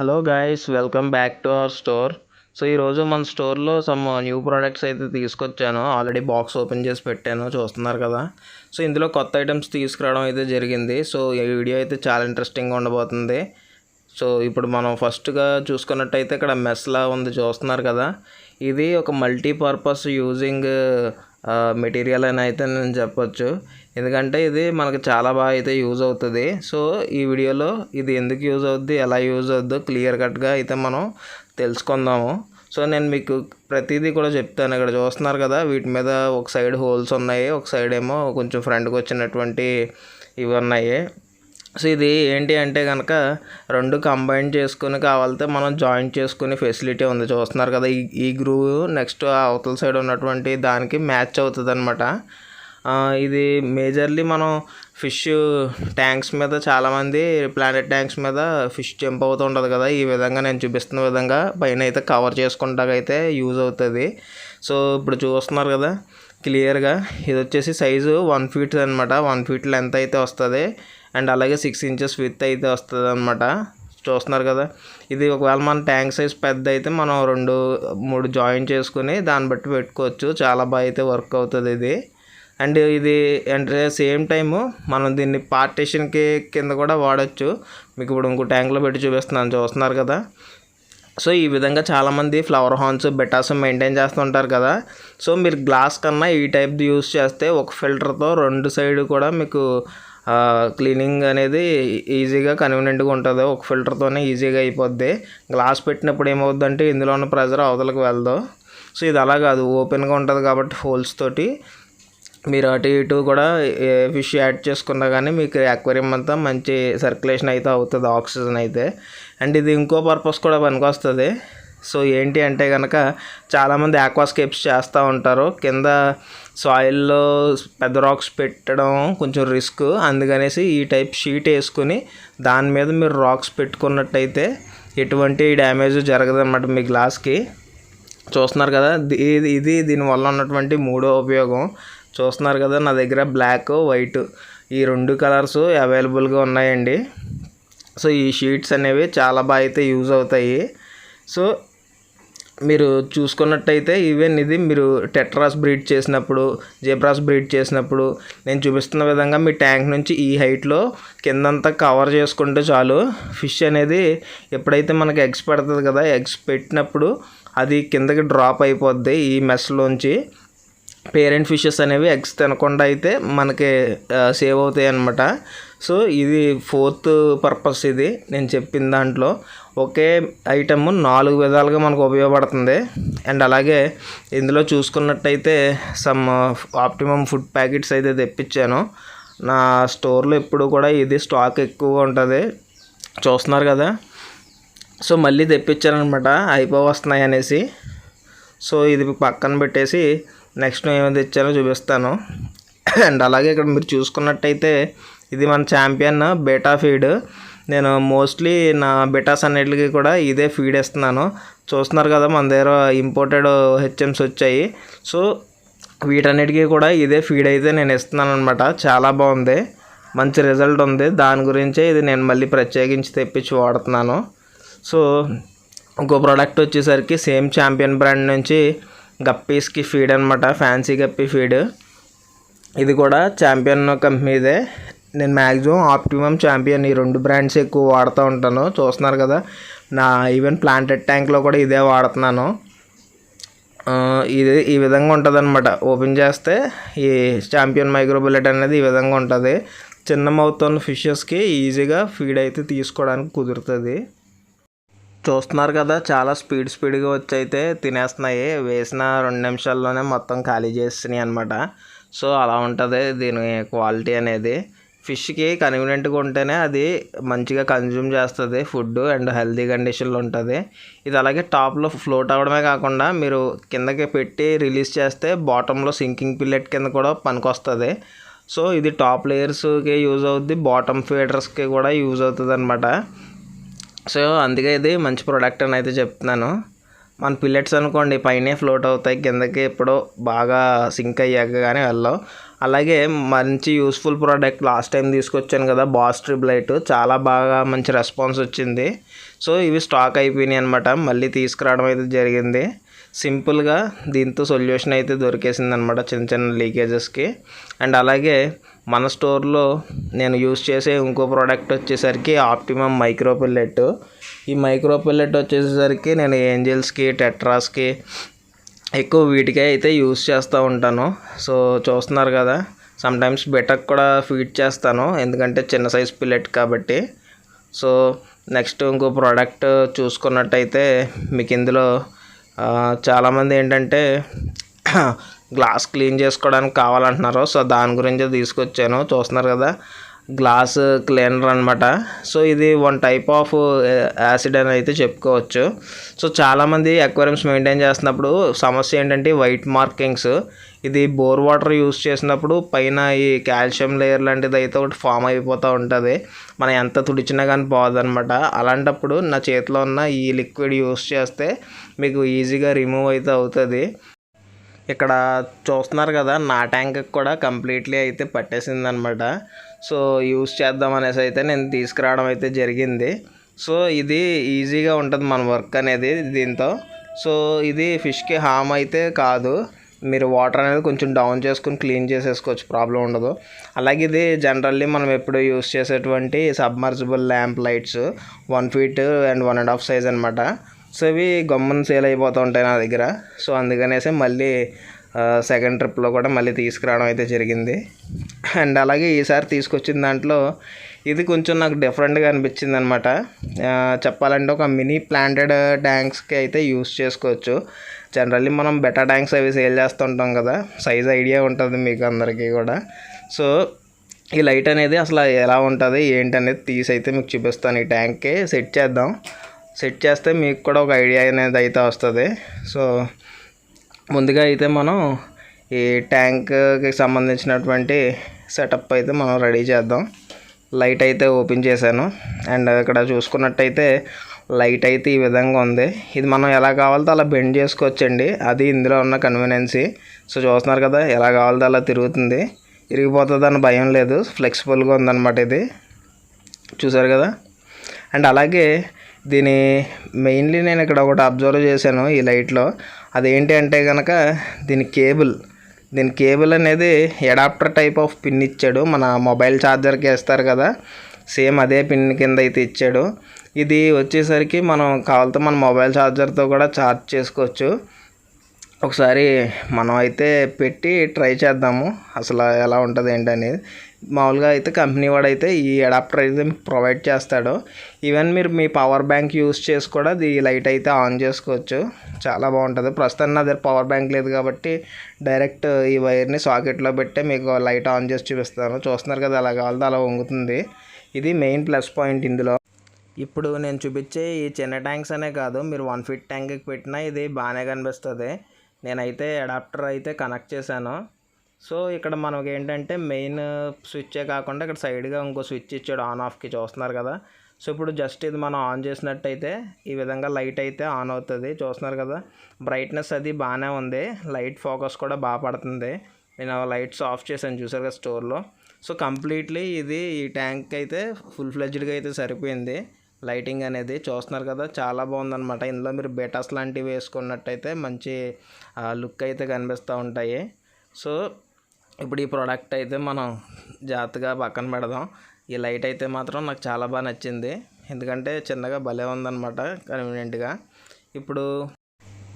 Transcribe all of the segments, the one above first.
Hello guys welcome back to our store so ఈరోజు మన స్టోర్లో సమ్ న్యూ ప్రోడక్ట్స్ అయితే తీసుకొచ్చాను. ఆల్రెడీ బాక్స్ ఓపెన్ చేసి పెట్టాను. చూస్తున్నారు కదా. సో ఇందులో కొత్త ఐటమ్స్ తీసుకురావడం అయితే జరిగింది. సో ఈ వీడియో అయితే చాలా ఇంట్రెస్టింగ్గా ఉండబోతుంది. సో ఇప్పుడు మనం ఫస్ట్గా చూసుకున్నట్టయితే ఇక్కడ మెస్లా ఉంది. చూస్తున్నారు కదా. ఇది ఒక మల్టీపర్పస్ యూజింగ్ మెటీరియల్ అని అయితే నేను చెప్పొచ్చు. ఎందుకంటే ఇది మనకు చాలా బాగా అయితే యూజ్ అవుతుంది. సో ఈ వీడియోలో ఇది ఎందుకు యూజ్ అవుద్ది ఎలా యూజ్ అవుద్దో క్లియర్ కట్గా అయితే మనం తెలుసుకుందాము. సో నేను మీకు ప్రతిదీ కూడా చెప్తాను. ఇక్కడ చూస్తున్నారు కదా వీటి మీద ఒక సైడ్ హోల్స్ ఉన్నాయి ఒక సైడ్ ఏమో కొంచెం ఫ్రంట్కి వచ్చినటువంటి ఇవి ఉన్నాయి. సో ఇది ఏంటి అంటే కనుక రెండు కంబైన్ చేసుకుని కావాలితే మనం జాయింట్ చేసుకునే ఫెసిలిటీ ఉంది. చూస్తున్నారు కదా ఈ ఈ గ్రూవ్ నెక్స్ట్ అవతల సైడ్ ఉన్నటువంటి దానికి మ్యాచ్ అవుతుంది అనమాట ఇది మేజర్లీ మనం ఫిష్ ట్యాంక్స్ మీద చాలామంది ప్లానెట్ ట్యాంక్స్ మీద ఫిష్ జంప్ అవుతూ ఉంటుంది కదా. ఈ విధంగా నేను చూపిస్తున్న విధంగా పైన అయితే కవర్ చేసుకుంటాకైతే యూజ్ అవుతుంది. సో ఇప్పుడు చూస్తున్నారు కదా క్లియర్గా ఇది వచ్చేసి సైజు వన్ ఫీట్ అనమాట వన్ ఫీట్ లెంత్ అయితే వస్తుంది. అండ్ అలాగే సిక్స్ ఇంచెస్ విత్ అయితే వస్తుంది అనమాట చూస్తున్నారు కదా ఇది ఒకవేళ మన ట్యాంక్ సైజ్ పెద్ద అయితే మనం రెండు మూడు జాయిన్ చేసుకుని దాన్ని బట్టి పెట్టుకోవచ్చు. చాలా బాగా అయితే వర్క్ అవుతుంది ఇది. అండ్ ఇది అంటే సేమ్ టైము మనం దీన్ని పార్టీషన్కి కింద కూడా వాడచ్చు. మీకు ఇప్పుడు ఇంకో ట్యాంక్లో పెట్టి చూపిస్తున్నాను చూస్తున్నారు కదా. సో ఈ విధంగా చాలామంది ఫ్లవర్ హార్న్స్ బెటాస్ మెయింటైన్ చేస్తుంటారు కదా. సో మీరు గ్లాస్ కన్నా ఈ టైప్ది యూస్ చేస్తే ఒక ఫిల్టర్తో రెండు సైడ్ కూడా మీకు క్లీనింగ్ అనేది ఈజీగా కన్వీనియంట్గా ఉంటుంది. ఒక ఫిల్టర్తోనే ఈజీగా అయిపోద్ది. గ్లాస్ పెట్టినప్పుడు ఏమవుద్దంటే ఇందులో ఉన్న ప్రెజర్ అవతలకు వెళ్దు. సో ఇది అలా కాదు. ఓపెన్గా ఉంటుంది కాబట్టి హోల్స్ తోటి. మీరు అటు ఇటు కూడా ఏ ఫిష్ యాడ్ చేసుకున్నా కానీ మీకు అక్వేరియం అంతా మంచి సర్క్యులేషన్ అయితే అవుతుంది ఆక్సిజన్ అయితే. అండ్ ఇది ఇంకో పర్పస్ కూడా పనికొస్తుంది. సో ఏంటి అంటే కనుక చాలామంది ఆక్వాస్కేప్స్ చేస్తూ ఉంటారు. కింద సాయిల్లో పెద్ద రాక్స్ పెట్టడం కొంచెం రిస్క్ అందుకనేసి ఈ టైప్ షీట్ వేసుకుని దాని మీద మీరు రాక్స్ పెట్టుకున్నట్టయితే ఎటువంటి డ్యామేజ్ జరగదన్నమాట మీ గ్లాస్కి చూస్తున్నారు కదా ఇది ఇది దీనివల్ల ఉన్నటువంటి మూడో ఉపయోగం. చూస్తున్నారు కదా నా దగ్గర బ్లాక్ వైట్ ఈ రెండు కలర్స్ అవైలబుల్గా ఉన్నాయండి. సో ఈ షీట్స్ అనేవి చాలా బాగా అయితే యూజ్ అవుతాయి. సో మీరు చూసుకున్నట్టయితే ఈవెన్ ఇది మీరు టెట్రాస్ బ్రీడ్ చేసినప్పుడు జెబ్రాస్ బ్రీడ్ చేసినప్పుడు నేను చూపిస్తున్న విధంగా మీ ట్యాంక్ నుంచి ఈ హైట్లో కిందంతా కవర్ చేసుకుంటే చాలు. ఫిష్ అనేది ఎప్పుడైతే మనకి ఎగ్స్ పెడుతుంది కదా ఎగ్స్ పెట్టినప్పుడు అది కిందకి డ్రాప్ అయిపోద్ది ఈ మెస్లోంచి పేరెంట్ ఫిషెస్ అనేవి ఎగ్స్ తినకుండా అయితే మనకి సేవ్ అవుతాయి అన్నమాట. సో ఇది ఫోర్త్ పర్పస్ ఇది. నేను చెప్పిన దాంట్లో ఒకే ఐటమ్ నాలుగు విధాలుగా మనకు ఉపయోగపడుతుంది. అండ్ అలాగే ఇందులో చూసుకున్నట్టయితే సమ్ ఆప్టిమమ్ ఫుడ్ ప్యాకెట్స్ అయితే తెప్పించాను. నా స్టోర్లో ఎప్పుడు కూడా ఇది స్టాక్ ఎక్కువగా ఉంటుంది. చూస్తున్నారు కదా? సో మళ్ళీ తెప్పించాను అనమాట అయిపో వస్తున్నాయి అనేసి. సో ఇది పక్కన పెట్టేసి నెక్స్ట్ ఏమి తెచ్చానో చూపిస్తాను. అండ్ అలాగే ఇక్కడ మీరు చూసుకున్నట్టయితే ఇది మన ఛాంపియన్ బేటా ఫీడ్ నేను మోస్ట్లీ నా బెటాస్ అన్నిటికి కూడా ఇదే ఫీడ్ ఇస్తున్నాను చూస్తున్నారు కదా మన దగ్గర ఇంపోర్టెడ్ హెచ్ఎమ్స్ వచ్చాయి. సో వీటన్నిటికీ కూడా ఇదే ఫీడ్ అయితే నేను ఇస్తున్నాను అనమాట చాలా బాగుంది. మంచి రిజల్ట్ ఉంది. దాని గురించే ఇది నేను మళ్ళీ ప్రత్యేకించి తెప్పించి వాడుతున్నాను. సో ఇంకో ప్రోడక్ట్ వచ్చేసరికి సేమ్ ఛాంపియన్ బ్రాండ్ నుంచి గప్పీస్కి ఫీడ్ అనమాట ఫ్యాన్సీ గప్పీ ఫీడ్ ఇది కూడా ఛాంపియన్ కంపెనీదే నేను మ్యాక్సిమం ఆప్టిమమ్ ఛాంపియన్ ఈ రెండు బ్రాండ్స్ ఎక్కువ వాడుతూ ఉంటాను. చూస్తున్నారు కదా నా ఈవెన్ ప్లాంటెడ్ ట్యాంక్లో కూడా ఇదే వాడుతున్నాను. ఇది ఈ విధంగా ఉంటుంది అనమాట ఓపెన్ చేస్తే ఈ ఛాంపియన్ మైక్రోబుల్లెట్ అనేది ఈ విధంగా ఉంటుంది. చిన్న మౌత్ ఉన్న ఫిషెస్కి ఈజీగా ఫీడ్ అయితే తీసుకోవడానికి కుదురుతుంది. చూస్తున్నారు కదా చాలా స్పీడ్ స్పీడ్గా వచ్చి అయితే తినేస్తున్నాయి. వేసిన రెండు నిమిషాల్లోనే మొత్తం ఖాళీ చేస్తున్నాయి అనమాట సో అలా ఉంటుంది దీని క్వాలిటీ అనేది. ఫిష్కి కన్వీనియంట్గా ఉంటేనే అది మంచిగా కన్జ్యూమ్ చేస్తుంది. ఫుడ్ అండ్ హెల్దీ కండిషన్లో ఉంటుంది. ఇది అలాగే టాప్లో ఫ్లోట్ అవ్వడమే కాకుండా మీరు కిందకి పెట్టి రిలీజ్ చేస్తే బాటంలో సింకింగ్ పిల్లెట్ కింద కూడా పనికొస్తుంది. సో ఇది టాప్ లేయర్స్కి యూజ్ అవుద్ది బాటమ్ ఫీడర్స్కి కూడా యూజ్ అవుతుంది అనమాట సో అందుకే ఇది మంచి ప్రోడక్ట్ అని అయితే చెప్తున్నాను. మన పిల్లెట్స్ అనుకోండి పైనే ఫ్లోట్ అవుతాయి కిందకి ఎప్పుడో బాగా సింక్ అయ్యాక కానీ వెళ్ళవు. అలాగే మంచి యూస్ఫుల్ ప్రోడక్ట్ లాస్ట్ టైం తీసుకొచ్చాను కదా బాస్ ట్రిబ్ లైట్ చాలా బాగా మంచి రెస్పాన్స్ వచ్చింది. సో ఇవి స్టాక్ అయిపోయినాయి అనమాట మళ్ళీ తీసుకురావడం అయితే జరిగింది. సింపుల్గా దీంతో సొల్యూషన్ అయితే దొరికేసింది అనమాట చిన్న చిన్న లీకేజెస్కి అండ్ అలాగే మన స్టోర్లో నేను యూస్ చేసే ఇంకో ప్రోడక్ట్ వచ్చేసరికి ఆప్టిమమ్ మైక్రో పిల్లెట్ ఈ మైక్రో పిల్లెట్ వచ్చేసరికి నేను ఏంజల్స్కి టెట్రాస్కి ఎక్కువ వీటికే అయితే యూస్ చేస్తూ ఉంటాను. సో చూస్తున్నారు కదా సమ్టైమ్స్ బెటర్కి కూడా ఫీడ్ చేస్తాను. ఎందుకంటే చిన్న సైజ్ పిల్లెట్ కాబట్టి. సో నెక్స్ట్ ఇంకో ప్రోడక్ట్ చూసుకున్నట్టయితే మీకు ఇందులో చాలామంది ఏంటంటే గ్లాస్ క్లీన్ చేసుకోవడానికి కావాలంటున్నారు సో దాని గురించి తీసుకొచ్చాను. చూస్తున్నారు కదా గ్లాస్ క్లీనర్ అనమాట సో ఇది వన్ టైప్ ఆఫ్ యాసిడ్ అని అయితే చెప్పుకోవచ్చు. సో చాలామంది అక్వేరియంస్ మెయింటైన్ చేస్తున్నప్పుడు సమస్య ఏంటంటే వైట్ మార్కింగ్స్. ఇది బోర్ వాటర్ యూస్ చేసినప్పుడు పైన ఈ కాల్షియం లేయర్ లాంటిది అయితే ఒకటి ఫామ్ అయిపోతూ ఉంటుంది. మనం ఎంత తుడిచినా కానీ పోదనమాట అలాంటప్పుడు నా చేతిలో ఉన్న ఈ లిక్విడ్ యూస్ చేస్తే మీకు ఈజీగా రిమూవ్ అయితే అవుతుంది. ఇక్కడ చూస్తున్నారు కదా నా ట్యాంక్ కూడా కంప్లీట్లీ అయితే పట్టేసింది అనమాట సో యూస్ చేద్దాం అనేసి అయితే నేను తీసుకురావడం అయితే జరిగింది. సో ఇది ఈజీగా ఉంటుంది మన వర్క్ అనేది దీంతో. సో ఇది ఫిష్కి హామ్ అయితే కాదు. మీరు వాటర్ అనేది కొంచెం డౌన్ చేసుకుని క్లీన్ చేసేసుకోవచ్చు ప్రాబ్లం ఉండదు. అలాగే ఇది జనరల్లీ మనం ఎప్పుడు యూస్ చేసేటువంటి submersible lamp lights one feet and one and half size అనమాట సో ఇవి గమ్మున సేల్ అయిపోతూ ఉంటాయి నా దగ్గర. సో అందుకనేసి మళ్ళీ సెకండ్ ట్రిప్లో కూడా మళ్ళీ తీసుకురావడం అయితే జరిగింది. అండ్ అలాగే ఈసారి తీసుకొచ్చిన దాంట్లో ఇది కొంచెం నాకు డిఫరెంట్గా అనిపించింది అనమాట చెప్పాలంటే ఒక మినీ ప్లాంటెడ్ ట్యాంక్స్కి అయితే యూస్ చేసుకోవచ్చు. జనరల్లీ మనం బెటర్ ట్యాంక్స్ అవి సేల్ చేస్తుంటాం కదా. సైజ్ ఐడియా ఉంటుంది మీకు అందరికీ కూడా. సో ఈ లైట్ అనేది అసలు ఎలా ఉంటుంది ఏంటి అనేది తీసి అయితే మీకు చూపిస్తాను. ఈ ట్యాంక్కి సెట్ చేద్దాం. సెట్ చేస్తే మీకు కూడా ఒక ఐడియా అనేది అయితే వస్తుంది. సో ముందుగా అయితే మనం ఈ ట్యాంక్కి సంబంధించినటువంటి సెటప్ అయితే మనం రెడీ చేద్దాం. లైట్ అయితే ఓపెన్ చేశాను. అండ్ ఇక్కడ చూసుకున్నట్టయితే లైట్ అయితే ఈ విధంగా ఉంది. ఇది మనం ఎలా కావాలితే అలా బెండ్ చేసుకోవచ్చండి. అది ఇందులో ఉన్న కన్వీనియన్సీ. సో చూస్తున్నారు కదా ఎలా కావాలితే అలా తిరుగుతుంది. ఇరిగిపోతుందని భయం లేదు. ఫ్లెక్సిబుల్గా ఉందన్నమాట ఇది. చూసారు కదా? అండ్ అలాగే దీని మెయిన్లీ నేను ఇక్కడ ఒకటి అబ్జర్వ్ చేశాను ఈ లైట్లో. అదేంటి అంటే కనుక దీని కేబుల్ దీని కేబుల్ అనేది అడాప్టర్ టైప్ ఆఫ్ పిన్ ఇచ్చాడు. మన మొబైల్ ఛార్జర్కి వేస్తారు కదా సేమ్ అదే పిన్ కింద అయితే ఇచ్చాడు. ఇది వచ్చేసరికి మనం కావాలతో మన మొబైల్ ఛార్జర్తో కూడా ఛార్జ్ చేసుకోవచ్చు. ఒకసారి మనం అయితే పెట్టి ట్రై చేద్దాము అసలు ఎలా ఉంటుంది ఏంటనేది. మామూలుగా అయితే కంపెనీ వాడైతే ఈ అడాప్టర్ అయితే మీకు ప్రొవైడ్ చేస్తాడు. ఈవెన్ మీరు మీ పవర్ బ్యాంక్ యూస్ చేసి కూడా ఈ లైట్ అయితే ఆన్ చేసుకోవచ్చు. చాలా బాగుంటుంది. ప్రస్తుతం నా దగ్గర పవర్ బ్యాంక్ లేదు కాబట్టి డైరెక్ట్ ఈ వైర్ని సాకెట్లో పెట్టే మీకు లైట్ ఆన్ చేసి చూపిస్తాను. చూస్తున్నారు కదా అలా కావాలితే అలా వంగుతుంది. ఇది మెయిన్ ప్లస్ పాయింట్ ఇందులో. ఇప్పుడు నేను చూపించే ఈ చిన్న ట్యాంక్స్ అనే కాదు మీరు వన్ ఫీట్ ట్యాంక్కి పెట్టినా ఇది బాగానే కనిపిస్తుంది. నేనైతే అడాప్టర్ అయితే కనెక్ట్ చేశాను. సో ఇక్కడ మనకి ఏంటంటే మెయిన్ స్విచ్చే కాకుండా ఇక్కడ సైడ్గా ఇంకో స్విచ్ ఇచ్చాడు ఆన్ ఆఫ్కి చూస్తున్నారు కదా. సో ఇప్పుడు జస్ట్ ఇది మనం ఆన్ చేసినట్టయితే ఈ విధంగా లైట్ అయితే ఆన్ అవుతుంది. చూస్తున్నారు కదా? బ్రైట్నెస్ అది బాగానే ఉంది. లైట్ ఫోకస్ కూడా బాగా పడుతుంది. నేను లైట్స్ ఆఫ్ చేశాను చూసారు కదా స్టోర్లో. సో కంప్లీట్లీ ఇది ఈ ట్యాంక్ అయితే ఫుల్ ఫ్లెడ్జ్డ్గా అయితే సరిపోయింది. లైటింగ్ అనేది చూస్తున్నారు కదా? చాలా బాగుందన్నమాట. ఇందులో మీరు బెటాస్ లాంటివి వేసుకున్నట్టయితే మంచి లుక్ అయితే కనిపిస్తూ ఉంటాయి. సో ఇప్పుడు ఈ ప్రోడక్ట్ అయితే మనం జాగ్రత్తగా పక్కన పెడదాం. ఈ లైట్ అయితే మాత్రం నాకు చాలా బాగా నచ్చింది. ఎందుకంటే చిన్నగా భలే ఉందన్నమాట కన్వీనియంట్గా ఇప్పుడు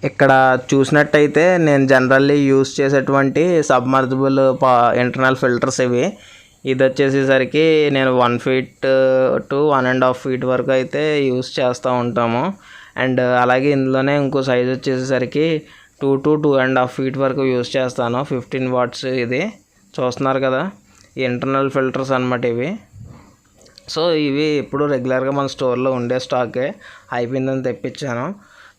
ఇక్కడ చూసినట్టయితే నేను జనరల్లీ యూస్ చేసేటువంటి సబ్మర్జబుల్ పా ఇంటర్నల్ ఫిల్టర్స్ ఇవి. ఇది వచ్చేసేసరికి నేను one feet to one and half feet వరకు అయితే యూస్ చేస్తూ ఉంటాము. అండ్ uh, అలాగే ఇందులోనే ఇంకో size వచ్చేసేసరికి two to two and half feet వరకు యూస్ చేస్తాను. ఫిఫ్టీన్ వాట్స్ ఇది. చూస్తున్నారు కదా ఇంటర్నల్ ఫిల్టర్స్ అనమాట ఇవి. సో ఇవి ఎప్పుడు రెగ్యులర్గా మన స్టోర్లో ఉండే స్టాకే. అయిపోయిందని తెప్పించాను.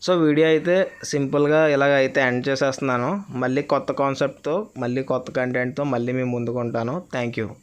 సో వీడియో అయితే సింపుల్గా ఇలాగ అయితే ఎండ్ చేసేస్తున్నాను. మళ్ళీ కొత్త కాన్సెప్ట్తో మళ్ళీ కొత్త కంటెంట్తో మళ్ళీ మేము ముందుకుంటాను థ్యాంక్ యూ